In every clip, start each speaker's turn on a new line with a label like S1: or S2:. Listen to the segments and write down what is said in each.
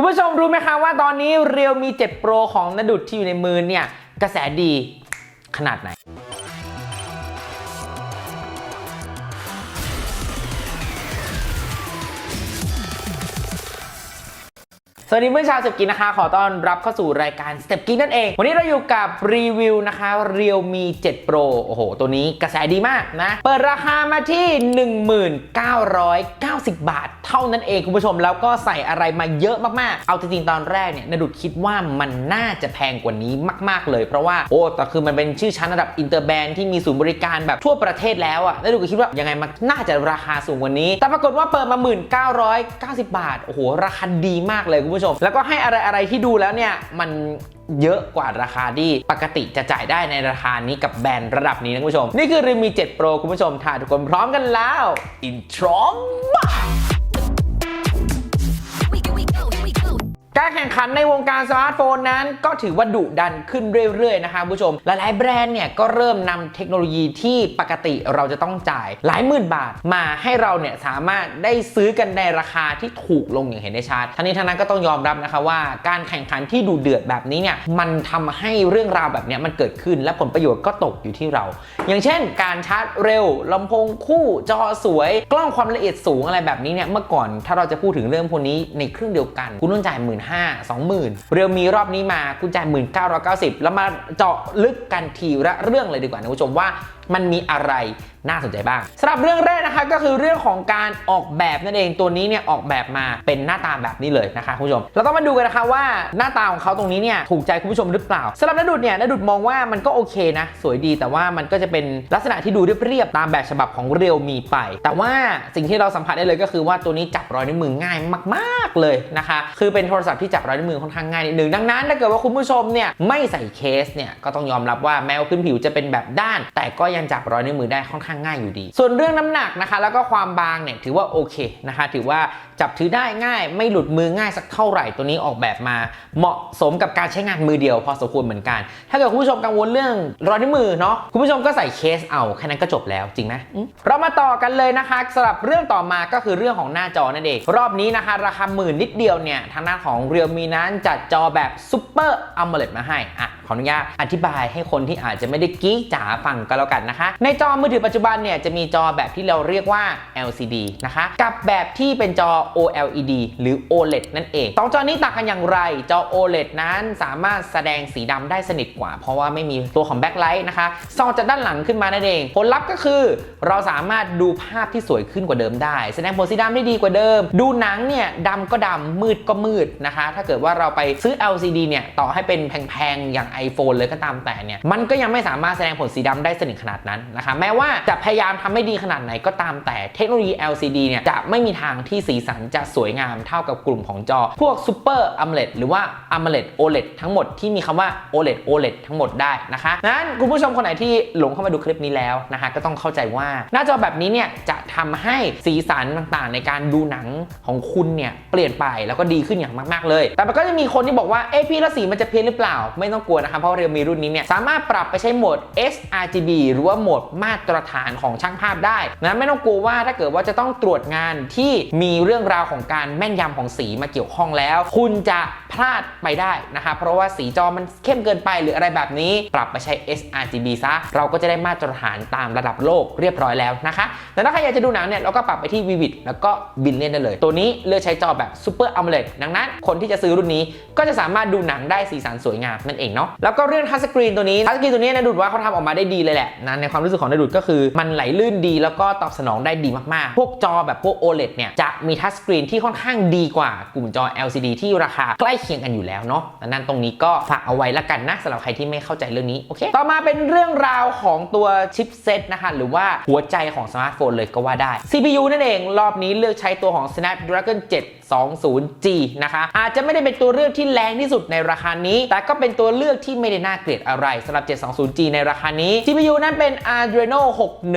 S1: คุณผู้ชมรู้ไหมคะว่าตอนนี้เรียวมี 7 Pro ของนดุดที่อยู่ในมือเนี่ย กระแสดีขนาดไหน สวัสดีเพื่อนชาวสเต็ปกินนะคะ ขอต้อนรับเข้าสู่รายการสเต็ปกินนั่นเอง วันนี้เราอยู่กับรีวิวนะคะ Realme 7 Pro โอ้โห ตัวนี้กระแสดีมากนะ เปิดราคามาที่ 1990 บาท เท่านั้นเองคุณผู้ชมแล้วก็ใส่อะไรมาเยอะมากๆ เอาจริงๆ ตอนแรกเนี่ยนดุดคิดว่ามันน่าจะแพงกว่านี้มาก ๆ เลย เพราะว่าโอ้แต่คือมันเป็นชื่อชั้นระดับอินเตอร์แบรนด์ที่มีศูนย์บริการแบบทั่วประเทศแล้วอะนดุดก็คิดว่ายังไงมันน่าจะราคาสูงกว่านี้ แต่ปรากฏว่าเปิดมา 1990 บาทโอ้โหราคาดีมากเลยคุณผู้ชม แล้วก็ให้อะไรอะไรๆที่ดูแล้วเนี่ยมันเยอะกว่าราคาที่ปกติจะจ่ายได้ในราคานี้กับแบรนด์ระดับนี้นะคุณผู้ชม นี่คือ Realme 7 Pro คุณผู้ชมถ้าทุกคนพร้อมกันแล้ว อินทรอม การแข่งขันในวงการสมาร์ทโฟนนั้น ก็ถือว่าดุดันขึ้นเรื่อยๆนะคะผู้ชม หลายๆแบรนด์เนี่ยก็เริ่มนำเทคโนโลยีที่ปกติเราจะต้องจ่ายหลายหมื่นบาทมาให้เราเนี่ยสามารถได้ซื้อกันในราคาที่ถูกลงอย่างเห็นได้ชัดทั้งนี้ทั้งนั้นก็ต้องยอมรับนะคะว่าการแข่งขันที่ดุเดือดแบบนี้เนี่ยมันทำให้เรื่องราวแบบนี้มันเกิดขึ้นและผลประโยชน์ก็ตกอยู่ที่เรา อย่างเช่น การชาร์จเร็วลำโพงคู่จอสวย กล้องความละเอียดสูงอะไรแบบนี้เนี่ยเมื่อก่อนถ้าเราจะพูดถึงเรื่องพวกนี้ในเครื่องเดียวกันคุณต้องจ่ายหมื่นห้าสองหมื่นเรียวมีรอบนี้มาคุณจ่ายหมื่นเก้าร้อยเก้าสิบแล้วมาเจาะลึกกันทีละเรื่องเลยดีกว่านะคุณผู้ชมว่า มันมีอะไรน่าสนใจบ้างสำหรับเรื่องแรกนะคะก็คือเรื่องของการออกแบบนั่นเองตัวนี้เนี่ยออกแบบมาเป็นหน้าตาแบบนี้เลยนะคะคุณผู้ชม เราต้องมาดูกันนะคะว่าหน้าตาของเขาตรงนี้เนี่ยถูกใจคุณผู้ชมหรือเปล่าสำหรับนดุดเนี่ยนดุดมองว่ามันก็โอเคนะ สวยดีแต่ว่ามันก็จะเป็นลักษณะที่ดูเรียบๆตามแบบฉบับของเรียวมีไป แต่ว่าสิ่งที่เราสัมผัสได้เลยก็คือว่าตัวนี้จับรอยนิ้วมือง่ายมาก ๆเลยนะคะ คือเป็นโทรศัพท์ที่จับรอยนิ้วมือค่อนข้างง่ายนิดนึงดังนั้นถ้าเกิดว่าคุณผู้ชมเนี่ยไม่ใส่เคสเนี่ยก็ต้องยอมรับว่าแม้ว่าพื้นผิวจะเป็นแบบด้าน แต่ก็ยังจับรอยนิ้วมือได้ค่อนข้างง่ายอยู่ดี ส่วนเรื่องน้ำหนักนะคะ แล้วก็ความบางเนี่ยถือว่าโอเคนะคะ ถือว่า จับถือได้ง่ายไม่หลุดมือง่ายสักเท่าไหร่ตัวนี้ออกแบบมา เหมาะสมกับการใช้งานมือเดียว พอสมควรเหมือนกัน ถ้าเกิดคุณผู้ชมกังวลเรื่องรอยนิ้วมือเนาะคุณผู้ชมก็ใส่เคสเอาแค่นั้นก็จบแล้วจริงไหมอืมเรามาต่อกันเลยนะคะสำหรับเรื่องต่อมาก็คือเรื่องของหน้าจอนั่นเองรอบนี้นะคะ ราคาหมื่นนิดเดียวเนี่ยทางด้านของ Realme นั้นจัดจอแบบ Super AMOLED มาให้อะขออนุญาตอธิบายให้คนที่อาจจะไม่ได้กิ๊กจ๋าฟังก็แล้วกันนะคะ ในจอมือถือปัจจุบันเนี่ยจะมีจอแบบที่เราเรียกว่า LCD นะคะ กับแบบที่เป็นจอ OLED หรือ OLED นั่นเองสองจอนี้ต่างกันอย่างไร จอ OLED นั้นสามารถแสดงสีดำได้สนิทกว่า เพราะว่าไม่มีตัวของแบ็คไลท์นะคะส่องจากด้านหลังขึ้นมานั่นเอง ผลลัพธ์ก็คือ เราสามารถดูภาพที่สวยขึ้นกว่าเดิมได้ แสดงผลสีดำได้ดีกว่าเดิม ดูหนังเนี่ยดำก็ดำมืดก็มืดนะคะ ถ้าเกิดว่าเราไปซื้อ LCD เนี่ยต่อให้เป็นแพงๆอย่าง iPhone เลยก็ตามแต่เนี่ยมันก็ยังไม่สามารถแสดงผลสีดำได้สนิทขนาดนั้นนะคะแม้ว่าจะพยายามทำให้ดีขนาดไหนก็ตามแต่เทคโนโลยี LCD เนี่ยจะไม่มีทางที่สีสันจะสวยงามเท่ากับกลุ่มของจอ พวก Super AMOLED หรือว่า AMOLED OLED ทั้งหมดที่มีคำว่า OLED OLED ทั้งหมดได้นะคะนั้นคุณผู้ชมคนไหนที่หลงเข้ามาดูคลิปนี้แล้วนะคะก็ต้องเข้าใจว่าหน้าจอแบบนี้เนี่ยจะทำให้สีสันต่างๆ ในการดูหนังของคุณเนี่ยเปลี่ยนไปแล้วก็ดีขึ้นอย่างมากๆเลย แต่มันก็จะมีคนที่บอกว่าเอ๊ะพี่แล้วสีมันจะเพี้ยนหรือเปล่า ไม่ต้องกลัวนะคะเพราะเรียวมีรุ่นนี้เนี่ยสามารถปรับไปใช้โหมด sRGB หรือว่าโหมดมาตรฐานของช่างภาพได้นะไม่ต้องกลัวว่าถ้าเกิดว่าจะต้องตรวจงานที่มีเรื่องราวของการแม่นยำของสีมาเกี่ยวข้องแล้ว คุณจะพลาดไปได้นะคะเพราะว่าสีจอมันเข้มเกินไปหรืออะไรแบบนี้ ปรับไปใช้ sRGB ซะ เราก็จะได้มาตรฐานตามระดับโลกเรียบร้อยแล้วนะคะ แต่ถ้าใครอยากจะดูหนังเนี่ยเราก็ปรับไปที่ Vivid แล้วก็บินเล่นได้เลย ตัวนี้เลือกใช้จอแบบ Super AMOLED ดังนั้น คนที่จะซื้อรุ่นนี้ก็จะสามารถดูหนังได้สีสันสวยงามนั่นเองเนาะแล้วก็เรื่องทัชสกรีนตัวนี้ทัชสกรีนตัวนี้นะดูดว่าเขาทำออกมาได้ดีเลยแหละนะในความรู้สึกของนายดุดก็คือ มันไหลลื่นดีแล้วก็ตอบสนองได้ดีมากๆ พวกจอแบบพวก OLED เนี่ยจะมีทัชสกรีนที่ค่อนข้ชิ่งดีกว่ากลุ่มจอ LCD ที่ราคาใกล้เคียงกันอยู่แล้วเนาะดังนั้นตรงนี้ก็ฝากเอาไว้ละกันนะสำหรับใครที่ไม่เข้าใจเรื่องนี้โอเคต่อมาเป็นเรื่องราวของตัวชิปเซตนะคะหรือว่าหัวใจของสมาร์ทโฟนเลยก็ว่าได้ CPU นั่นเองรอบนี้เลือกใช้ตัวของ Snapdragon 720G นะคะ อาจจะไม่ได้เป็นตัวเลือกที่แรงที่สุดในราคานี้ แต่ก็เป็นตัวเลือกที่ไม่ได้น่าเกลียดอะไรสำหรับ 720G ในราคานี้ CPU นั้นเป็น Adreno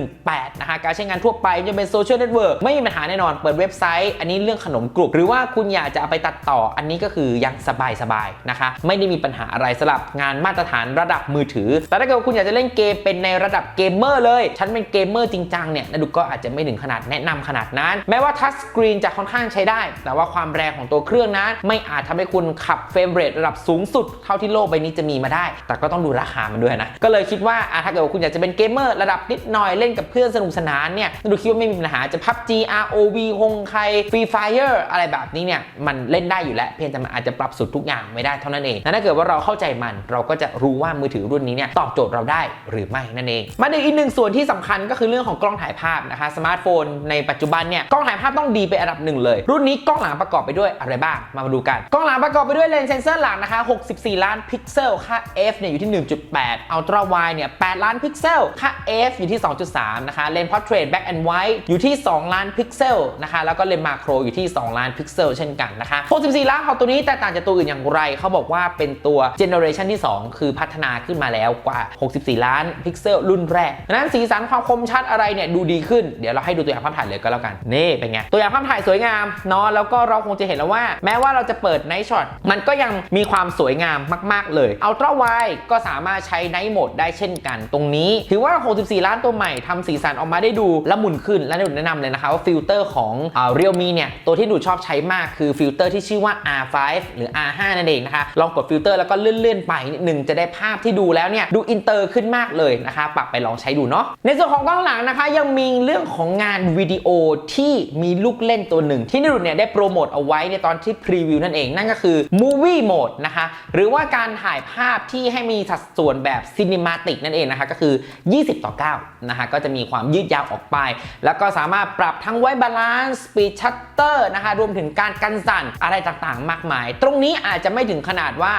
S1: 618 นะคะ การใช้งานทั่วไปจะเป็นโซเชียลเน็ตเวิร์กไม่มีปัญหาแน่นอน เปิดเว็บไซต์ อันนี้เรื่องขนมกรุบหรือว่าคุณอยากจะเอาไปตัดต่อ อันนี้ก็คืออย่างสบายๆนะคะไม่ได้มีปัญหาอะไรสำหรับงานมาตรฐานระดับมือถือ แต่ถ้าเกิดคุณอยากจะเล่นเกมเป็นในระดับเกมเมอร์เลย ฉันเป็นเกมเมอร์จริงจังเนี่ยนาดุก็อาจจะไม่ถึงขนาดแนะนำขนาดนั้น แม้ว่าทัชสกรีนจะค่อนข้างใช้ได้ แต่ว่าความแรงของตัวเครื่องนั้น ไม่อาจทำให้คุณขับเฟรมเรทระดับสูงสุดเท่าที่โลกใบนี้จะมีมาได้ แต่ก็ต้องดูราคามันด้วยนะ ก็เลยคิดว่าถ้าเกิดว่าคุณอยากจะเป็นเกมเมอร์ระดับนิดหน่อยเล่นกับเพื่อนสนุกสนานเนี่ยนาดุคิดว่าไม่มีปัญหาจะ PUBG ROV ฮงไคร Free Fire อะไรแบบนี้เนี่ยมันเล่นได้อยู่แล้ว เพียงแต่มันอาจจะปรับสุดทุกอย่างไม่ได้เท่านั้นเองและถ้าเกิดว่าเราเข้าใจมันเราก็จะรู้ว่ามือถือรุ่นนี้เนี่ยตอบโจทย์เราได้หรือไม่นั่นเอง มาดูอีกหนึ่งส่วนที่สำคัญก็คือเรื่องของกล้องถ่ายภาพนะคะสมาร์ทโฟนในปัจจุบันเนี่ยกล้องถ่ายภาพต้องดีเป็นอันดับหนึ่งเลย รุ่นนี้กล้องหลังประกอบไปด้วยอะไรบ้างมาดูกันกล้องหลังประกอบไปด้วยเลนส์เซนเซอร์หลังนะคะ64 ล้านพิกเซลค่า f เนี่ยอยู่ที่ 1.8 Ultra Wide เนี่ย8ล้านพิกเซลค่า f อยู่ที่ 2.3นะคะเลนส์ Portrait Black and White อยู่ที่ 2 ล้านพิกเซลนะคะแล้วก็เลนส์มาโครอยู่ที่ 2 ล้านพิกเซลเช่นกันนะคะ64 ล้านของตัวนี้แตกต่างจากตัวอื่นอย่างไร เขาบอกว่าเป็นตัวเจเนอเรชันที่ 2 คือพัฒนาขึ้นมาแล้วกว่า 64 ล้านพิกเซลรุ่นแรกดังนั้นสีสันความคมชัดอะไรเนี่ยดูดีขึ้น เดี๋ยวเราให้ดูตัวอย่างภาพถ่ายเลยก็แล้วกัน นี่เป็นไง ตัวอย่างภาพถ่ายสวยงามเนาะแล้วก็เราคงจะเห็นแล้วว่า แม้ว่าเราจะเปิดไนท์ช็อตมันก็ยังมีความสวยงามมาก ๆ เลยอัลตร้าไวก็สามารถใช้ไนท์โหมดได้เช่นกัน ตรงนี้ ถือว่า 64 ล้านตัวใหม่ทำสีสันออกมาได้ดูละมุนขึ้นและแนะนำเลยนะคะว่าฟิลเตอร์ของเรียลมีเนี่ยตัวที่ดูชอบใช้มากคือฟิลเตอร์ที่ชื่อว่า R5 หรือ R5 นั่นเองนะคะ ลองกดฟิลเตอร์แล้วก็เลื่อนๆไปนิดนึงจะได้ภาพที่ดูแล้วเนี่ยดูอินเตอร์ขึ้นมากเลยนะคะ ปรับไปลองใช้ดูเนาะ ในส่วนของกล้องหลังนะคะ ยังมีเรื่องของงานวิดีโอที่มีลูกเล่นตัวหนึ่ง ที่นิรุตเนี่ยได้โปรโมทเอาไว้ในตอนที่พรีวิวนั่นเอง นั่นก็คือ Movie Mode นะคะ หรือว่าการถ่ายภาพที่ให้มีสัดส่วนแบบซินิมาติกนั่นเองนะคะก็คือ 20 ต่อ 9 นะคะก็จะมีความยืดยาวออกไป แล้วก็สามารถปรับทั้งไว้บาลานซ์สปีดชัตเตอร์นะคะรวมถึงการกันสั่นอะไรต่างๆ มากมายตรงนี้อาจจะไม่ถึงขนาดว่า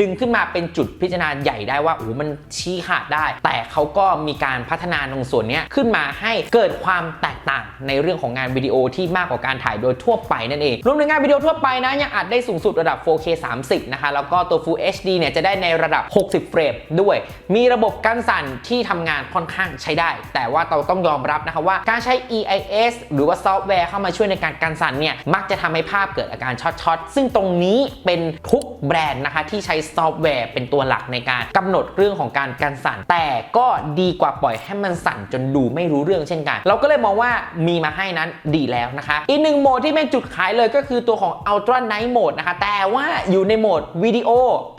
S1: ดึงขึ้นมาเป็นจุดพิจารณาใหญ่ได้ว่าโอ้มันชี้ขาดได้ แต่เขาก็มีการพัฒนาตรงส่วนนี้ขึ้นมาให้เกิดความแตกต่างในเรื่องของงานวิดีโอที่มากกว่าการถ่ายโดยทั่วไปนั่นเองรวมถึงงานวิดีโอทั่วไปนะยังอัดได้สูงสุดระดับ 4K 30 นะคะ แล้วก็ตัว Full HD เนี่ยจะได้ในระดับ 60 เฟรมด้วย มีระบบกันสั่นที่ทำงานค่อนข้างใช้ได้ แต่ว่าเราต้องยอมรับนะคะว่าการใช้ EIS หรือว่าซอฟต์แวร์เข้ามาช่วยในการกันสั่นเนี่ยมักจะทำให้ภาพเกิดอาการช็อตๆซึ่งตรงนี้เป็นทุกแบรนด์นะคะที่ใช้ซอฟต์แวร์เป็นตัวหลักในการกำหนดเรื่องของการกันสั่น แต่ก็ดีกว่าปล่อยให้มันสั่นจนดูไม่รู้เรื่องเช่นกัน เราก็เลยมองว่ามีมาให้นั้นดีแล้วนะคะ อีกหนึ่งโหมดที่เป็นจุดขายเลยก็คือตัวของ Ultra Night Mode นะคะ แต่ว่าอยู่ในโหมดวิดีโอ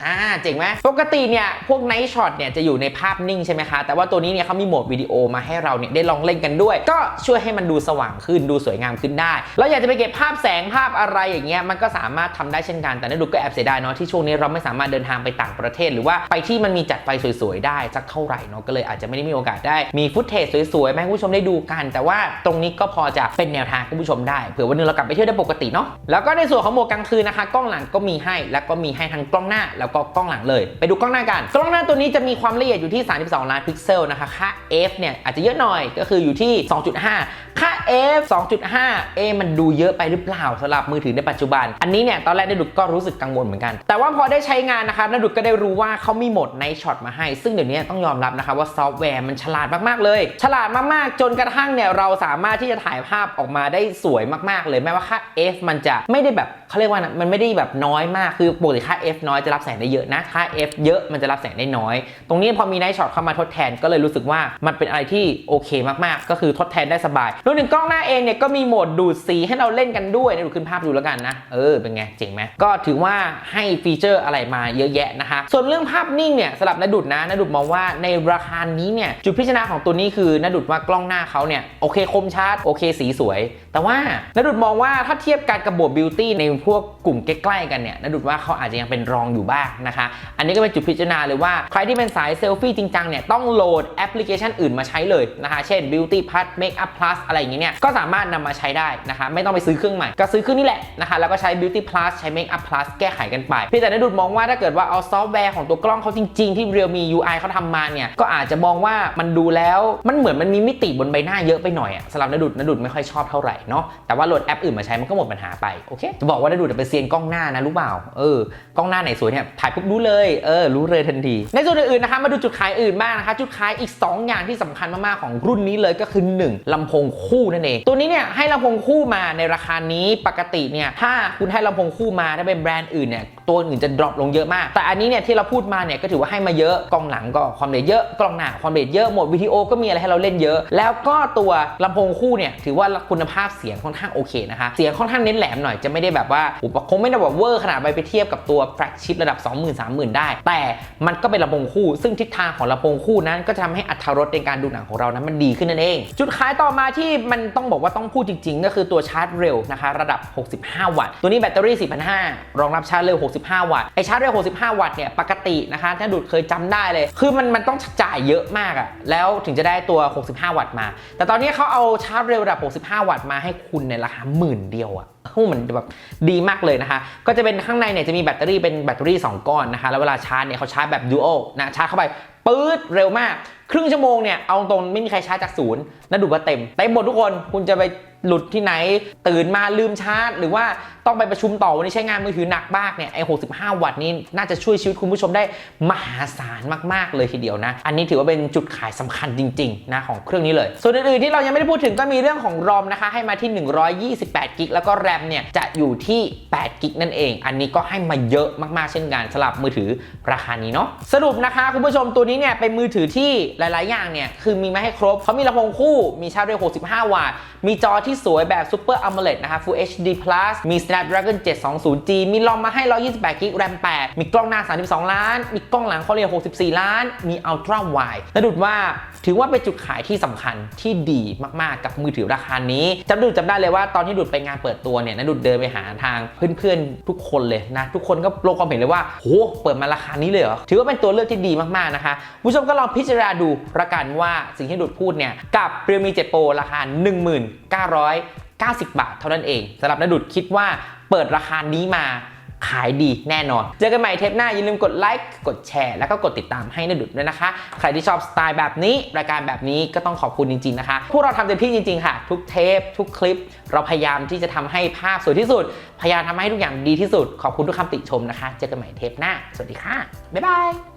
S1: อ่าเจ๋งไหมปกติเนี่ยพวก Night Shot เนี่ยจะอยู่ในภาพนิ่งใช่ไหมคะแต่ว่าตัวนี้เนี่ยเขามีโหมดวิดีโอมาให้เราเนี่ยได้ลองเล่นกันด้วย ก็ช่วยให้มันดูสว่างขึ้นดูสวยงามขึ้นได้เราอยากจะไปเก็บภาพแสงภาพอะไรอย่างเงี้ยมันก็สามารถทำได้เช่นกันแต่นั่นดูก็แอบเสียดายเนาะที่ช่วงนี้เราไม่สามารถเดินทางไปต่างประเทศ หรือว่าไปที่มันมีจัดไฟสวยๆได้สักเท่าไหร่เนาะก็เลยอาจจะไม่ได้มีโอกาสได้มีฟุตเทจสวยๆมาให้คุณผู้ชมได้ดูกัน แต่ว่าตรงนี้ก็พอจะเป็นแนวทางคุณผู้ชมได้เผื่อวันนึงเรากลับไปเที่ยวได้ปกติเนาะแล้วก็ในส่วนของโหมดกลางคืนนะคะกล้องหลังก็มีให้แล้วก็มีให้ทั้งกล้องหน้าแล้วก็กล้องหลังเลย ไปดูกล้องหน้ากัน กล้องหน้าตัวนี้จะมีความละเอียดอยู่ที่ 32 ล้านพิกเซลนะคะค่า f เนี่ยอาจจะเยอะหน่อยก็คืออยู่ที่ 2.5 ค่า f 2.5เอมันดูเยอะไปหรือเปล่าสำหรับมือถือในปัจจุบัน อันนี้เนี่ยตอนแรกนาดุกก็รู้สึกกังวลเหมือนกัน แต่ว่าพอได้ใช้งานนะคะนาดุกก็ได้รู้ว่าเขามีโหมดในช็อตมาให้ ซึ่งเดี๋ยวนี้ต้องยอมรับนะคะว่าซอฟต์แวร์มันฉลาดมากๆเลย ฉลาดมากๆ จนกระทั่งเนี่ยเราสามารถที่จะถ่ายภาพออกมาได้สวยมากๆเลยแม้ว่าค่า f มันจะไม่ได้แบบเขาเรียกว่านะมันไม่ได้แบบน้อยมากคือปกติค่า f น้อยจะรับแสงได้เยอะนะค่า f เยอะมันจะรับแสงได้น้อย ตรงนี้พอมีไนท์ช็อตเข้ามาทดแทนก็เลยรู้สึกว่ามันเป็นอะไรที่โอเคมากๆ ก็คือทดแทนได้สบายรวมถึงกล้องหน้าเองเนี่ยก็มีโหมดดูดสีให้เราเล่นกันด้วยนะดูขึ้นภาพดูแล้วกันนะ เออเป็นไงเจ๋งไหมก็ถือว่าให้ฟีเจอร์อะไรมาเยอะแยะนะคะ ส่วนเรื่องภาพนิ่งเนี่ยสำหรับนดุดนะนดุดมองว่าในราคานี้เนี่ยจุดพิจารณาของตัวนี้คือนดุดว่ากล้องหน้าเขาเนี่ยโอเคคมชัดโอเคสีสวย แต่ว่านดุดมองว่าถ้าเทียบกันกับบวกบิวตี้ในพวกกลุ่มใกล้ๆกันเนี่ยนดุดว่าเขาอาจจะยังเป็นรองอยู่บ้างนะคะ อันนี้ก็เป็นจุดพิจารณาเลยว่าใครที่เป็นสายเซลฟี่จริงจังเนี่ยต้องโหลดแอปพลิเคชันอื่นมาใช้เลยนะคะ เช่น Beauty Plus Makeup Plus อะไรอย่างงี้เนี่ยก็สามารถนำมาใช้ได้นะคะไม่ต้องไปซื้อเครื่องใหม่ก็ซื้อเครื่องนี้แหละนะคะแล้วก็ใช้ Beauty Plus ใช้ Makeup Plus แก้ไขกันไปพี่แต่นดุดมองว่าถ้าเกิดว่าเอาซอฟต์แวร์ของตัวกล้องเขาจริงๆที่ Realme UI เขาทำมาเนี่ยก็อาจจะมองว่ามันดูแล้วมันเหมือนมันมีมิติบนใบหน้าเยอะไปหน่อยอะสำหรับนดุดนดุดไม่ค่อยชอบเท่าไหร่เนาะแต่ว่าโหลดแอปอื่นมาใช้มันก็หมดปัญหาไปโอเคจะบอกว่านดุดเป็นเซียนกล้องหน้านะรู้เปล่าเออกล้องหน้าไหนสวยเนี่ยถ่ายปุ๊บรู้เลยเออรู้เลยทันที ในส่วนอื่นๆนะคะมาดูจุดขายอื่นบ้างนะคะจุดขายอีก 2 อย่างที่สำคัญมากๆของรุ่นนี้เลยก็คือ 1ลำโพงคนั่นเอง ตัวนี้เนี่ยให้ลำโพงคู่มาในราคานี้ปกติเนี่ยถ้าคุณให้ลำโพงคู่มาได้ไปเป็นแบรนด์อื่นเนี่ยตัวอื่นจะดรอปลงเยอะมาก แต่อันนี้เนี่ยที่เราพูดมาเนี่ยก็ถือว่าให้มาเยอะกล้องหลังก็ความเร็วเยอะกล้องหน้าความเร็วเยอะหมดวิดีโอก็มีอะไรให้เราเล่นเยอะ แล้วก็ตัวลำโพงคู่เนี่ยถือว่าคุณภาพเสียงค่อนข้างโอเคนะคะเสียงค่อนข้างเน้นแหลมหน่อยจะไม่ได้แบบว่าอุปคงไม่ได้แบบเวอร์ขนาดไปไปเทียบกับตัวแฟลกชิพระดับ 20,000 30,000 ได้ แต่มันก็เป็นลำโพงคู่ ซึ่งทิศทางของลำโพงคู่นั้นก็จะทำให้อัตรรสในการดูหนังของเรานั้นมันดีขึ้นนั่นเอง จุดขายต่อมาที่มันต้องบอกว่าต้องพูดจริง ๆ ก็คือตัวชาร์จเร็วนะคะ ระดับ 65 วัตต์ ตัวนี้แบตเตอรี่ 4,500 รองรับชาร์จเร็ว 65 วัตต์ ไอชาร์จเร็ว 65 วัตต์เนี่ย ปกตินะคะ ถ้าดูดเคยจำได้เลย คือมันมันต้องจ่ายเยอะมากอะแล้วถึงจะได้ตัว 65 วัตต์มา แต่ตอนนี้เขาเอาชาร์จเร็วระดับ 65 วัตต์มาให้คุณในราคาหมื่นเดียวอะ หู้มันแบบดีมากเลยนะคะ ก็จะเป็นข้างในเนี่ยจะมีแบตเตอรี่เป็นแบตเตอรี่ 2 ก้อนนะคะ แล้วเวลาชาร์จเนี่ยเขาชาร์จแบบดูโอนะชาร์จเข้าไปปื๊ดเร็วมาก ครึ่งชั่วโมงเนี่ยเอาตรงไม่มีใครชาร์จจากศูนย์นะดูว่าเต็มเต็มหมดทุกคนคุณจะไป หลุดที่ไหน ตื่นมาลืมชาร์จ หรือว่าต้องไปประชุมต่อวันนี้ใช้งานมือถือหนักมากเนี่ยไอ้65 วัตต์นี้น่าจะช่วยชีวิตคุณผู้ชมได้มหาศาลมาก ๆ เลยทีเดียวนะ อันนี้ถือว่าเป็นจุดขายสำคัญจริง ๆ นะ ของเครื่องนี้เลย ส่วนอื่น ๆ ที่เรายังไม่ได้พูดถึงก็มีเรื่องของรอมนะคะ ให้มาที่ 128กิกแล้วก็แรมเนี่ยจะอยู่ที่8กิกนั่นเอง อันนี้ก็ให้มาเยอะมากๆเช่นกันสำหรับมือถือราคานี้เนาะสรุปนะคะคุณผู้ชมตัวนี้เนี่ยเป็นมือถือที่หลาย ๆ อย่างเนี่ยคือมีมาให้ครบเขามีลำโพงคู่มีชาร์จเร็ว65 วัตต์มีจอที่สวยแบบ Super AMOLED นะคะ Full HD Plus มี Snapdragon 720G มีรอมมาให้ 128กิกแรม8มีกล้องหน้า 32 ล้าน มีกล้องหลังควาเร็ว64 ล้าน มี Ultra Wide และดุดว่าถือว่าเป็นจุดขายที่สำคัญที่ดีมากๆ กับมือถือราคานี้จำดุดจำได้เลยว่าตอนที่ดุดไปงานเปิดตัวเนี่ยนะดุดเดินไปหาทางเพื่อนๆ ทุกคนเลยนะ ทุกคนก็ลงความเห็นเลยว่าโหเปิดมาราคานี้เลยเหรอถือว่าเป็นตัวเลือกที่ดีมากๆนะคะคุณผู้ชมก็ลองพิจารณาดูประกันว่าสิ่งที่ดุดพูดเนี่ยกับ Realme 7 Pro ราคา1990 บาทเท่านั้นเองสำหรับนดุดคิดว่าเปิดราคานี้มาขายดีแน่นอน เจอกันใหม่เทปหน้า อย่าลืมกดไลค์กดแชร์ แล้วก็กดติดตามให้นดุดด้วยนะคะ ใครที่ชอบสไตล์แบบนี้ รายการแบบนี้ก็ต้องขอบคุณจริง ๆ นะคะ พวกเราทำเต็มที่จริง ๆ ค่ะ ทุกเทป ทุกคลิป เราพยายามที่จะทำให้ภาพสวยที่สุด พยายามทำให้ทุกอย่างดีที่สุด ขอบคุณทุกคำติชมนะคะ เจอกันใหม่เทปหน้า สวัสดีค่ะบ๊ายบาย